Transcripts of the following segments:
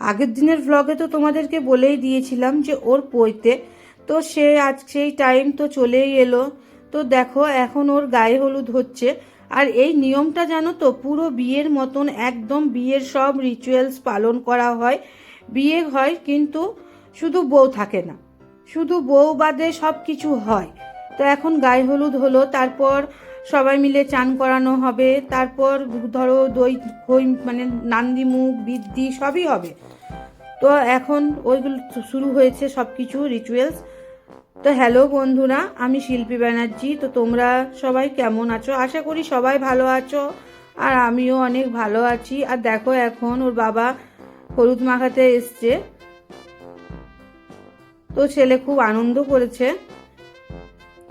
আগের দিনের ভ্লগে তো তোমাদেরকে বলেই দিয়েছিলাম যে ওর পইতে তো সে আজ সেই টাইম তো চলেই এলো। তো দেখো, এখন ওর গায়ে হলুদ হচ্ছে। আর এই নিয়মটা জানো তো, পুরো বিয়ের মতন একদম বিয়ের সব রিচুয়ালস পালন করা হয়। বিয়ে হয় কিন্তু শুধু বউ থাকে না। শুধু বউ বাদে সব কিছু হয়। তো এখন গায়ে হলুদ হলো, তারপর সবাই মিলে চান করানো হবে। তারপর ধরো দই, খই মানে নান্দি মুখ বৃদ্ধি সবই হবে। তো এখন ওইগুলো শুরু হয়েছে সব কিছু রিচুয়ালস তো হ্যালো বন্ধুরা, আমি শিল্পী ব্যানার্জি। তো তোমরা সবাই কেমন আছো? আশা করি সবাই ভালো আছো আর আমিও অনেক ভালো আছি। আর দেখো এখন ওর বাবা হলুদ মাখাতে এসছে। তো ছেলে খুব আনন্দ করেছে।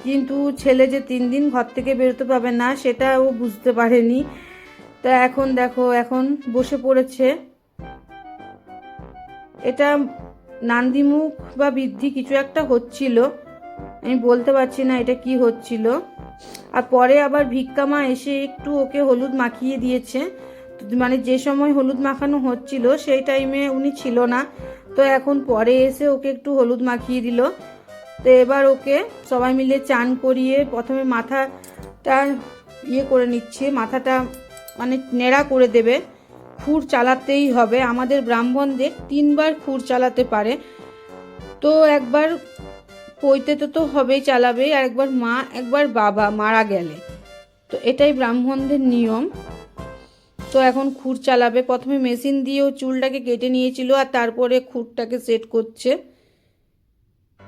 কিন্তু ছেলে যে তিন দিন ঘর থেকে বেরোতে পাবে না, সেটা ও বুঝতে পারেনি। তো এখন দেখো, এখন বসে পড়েছে। এটা নান্দিমুখ বা বৃদ্ধি কিছু একটা হচ্ছিল। আমি বলতে পারছি না এটা কি হচ্ছিল। আর পরে আবার ভিক্ষামা এসে একটু ওকে হলুদ মাখিয়ে দিয়েছে। মানে যে সময় হলুদ মাখানো হচ্ছিল, সেই টাইমে উনি ছিল না। তো এখন পরে এসে ওকে একটু হলুদ মাখিয়ে দিল। তো এবার ওকে সবাই মিলে চান করিয়ে প্রথমে মাথাটা ইয়ে করে নিচ্ছে, মাথাটা মানে নেড়া করে দেবে। খুর চালাতেই হবে। আমাদের ব্রাহ্মণদের তিনবার খুর চালাতে পারে। তো একবার পৈতে তো তো হবেই চালাবে, আর একবার মা, একবার বাবা মারা গেলে। তো এটাই ব্রাহ্মণদের নিয়ম। তো এখন খুর চালাবে। প্রথমে মেশিন দিয়েও চুলটাকে কেটে নিয়েছিল আর তারপরে খুরটাকে সেট করছে।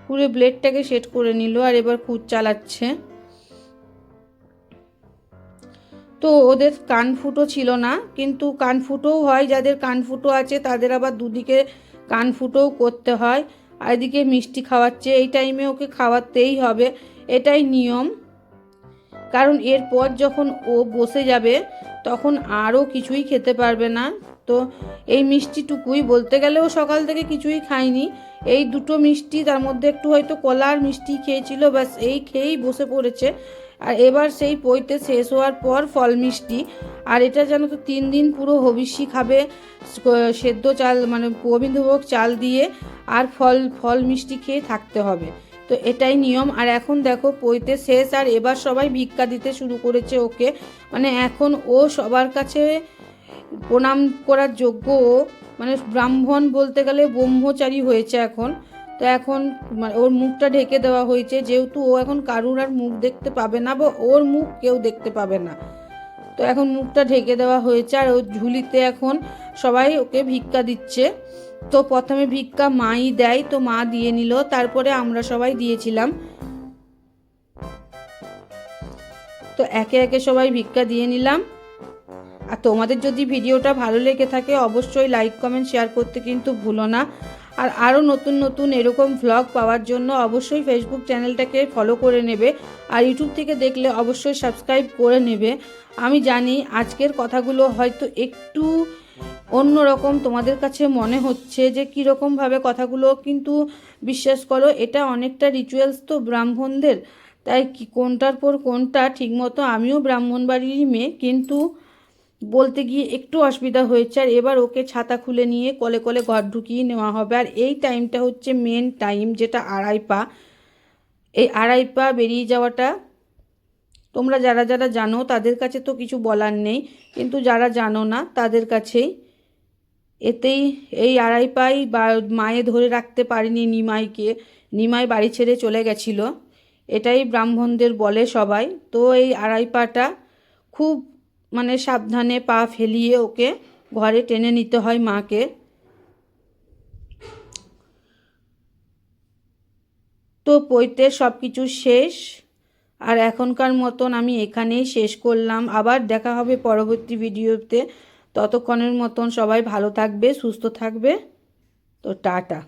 খুঁড়ে ব্লেডটাকে সেট করে নিল আর এবার খুঁত চালাচ্ছে। তো ওদের কান ফুটো ছিল না, কিন্তু কান ফুটোও হয়, যাদের কান ফুটো আছে তাদের আবার দুদিকে কান ফুটোও করতে হয়। আর এদিকে মিষ্টি খাওয়াচ্ছে, এই টাইমে ওকে খাওয়াতেই হবে, এটাই নিয়ম। কারণ এরপর যখন ও বসে যাবে, তখন আরও কিছুই খেতে পারবে না। তো এই মিষ্টিটুকুই বলতে গেলেও সকাল থেকে কিছুই খায়নি এই দুটো মিষ্টি, তার মধ্যে একটু হয়তো কলার মিষ্টি খেয়েছিল, ব্যাস এই খেয়েই বসে পড়েছে। আর এবার সেই পইতে শেষ হওয়ার পর ফল মিষ্টি। আর এটা যেন তো তিন দিন পুরো হবিষ্যি খাবে সেদ্ধ চাল মানে গোবিন্দভোগ চাল দিয়ে আর ফল ফল মিষ্টি খেয়ে থাকতে হবে। তো এটাই নিয়ম। আর এখন দেখো পইতে শেষ, আর এবার সবাই ভিক্ষা দিতে শুরু করেছে ওকে। মানে এখন ও সবার কাছে প্রণাম করার যোগ্য মানে ব্রাহ্মণ বলতে গেলে ব্রহ্মচারী হয়েছে এখন। তো এখন মানে ওর মুখটা ঢেকে দেওয়া হয়েছে, যেহেতু ও এখন কারুর আর মুখ দেখতে পাবে না বা ওর মুখ কেউ দেখতে পাবে না। তো এখন মুখটা ঢেকে দেওয়া হয়েছে আর ওর ঝুলিতে এখন সবাই ওকে ভিক্ষা দিচ্ছে। তো প্রথমে ভিক্ষা মাই দেয়, তো মা দিয়ে নিল, তারপরে আমরা সবাই দিয়েছিলাম। তো একে একে সবাই ভিক্ষা দিয়ে নিলাম। আর তোমাদের যদি ভিডিওটা ভালো লেগে থাকে, অবশ্যই লাইক কমেন্ট শেয়ার করতে কিন্তু ভুলো না। আর আরও নতুন নতুন এরকম ভ্লগ পাওয়ার জন্য অবশ্যই ফেসবুক চ্যানেলটাকে ফলো করে নেবে। আর ইউটিউব থেকে দেখলে অবশ্যই সাবস্ক্রাইব করে নেবে। আমি জানি আজকের কথাগুলো হয়তো একটু অন্যরকম তোমাদের কাছে মনে হচ্ছে যে কীরকমভাবে কথাগুলো, কিন্তু বিশ্বাস করো, এটা অনেকটা রিচুয়ালস তো ব্রাহ্মণদের। তাই কোনটার পর কোনটা, ঠিকমতো আমিও ব্রাহ্মণ বাড়িরই মেয়ে, কিন্তু বলতে গিয়ে একটু অসুবিধা হয়েছে আর এবার ওকে ছাতা খুলে নিয়ে কলে কলে ঘর ঢুকিয়ে নেওয়া হবে। আর এই টাইমটা হচ্ছে মেন টাইম যেটা আড়াই পা এই আড়াই পা বেরিয়ে যাওয়াটা তোমরা যারা যারা জানো, তাদের কাছে তো কিছু বলার নেই। কিন্তু যারা জানো না, তাদের কাছেই এতেই এই আড়াই পাই বা মায়ে ধরে রাখতে পারেনি নিমাইকে। নিমাই বাড়ি ছেড়ে চলে গেছিল। এটাই ব্রাহ্মণদের বলে সবাই। তো এই আড়াই পাটা খুব মানে সাবধানে পা ফেলিয়ে ওকে ঘরে টেনে নিতে হয় মাকে। তো পৈতে সব কিছু শেষ। আর এখনকার মতন আমি এখানেই শেষ করলাম। আবার দেখা হবে পরবর্তী ভিডিওতে। ততক্ষণের মতন সবাই ভালো থাকবে, সুস্থ থাকবে। তো টাটা।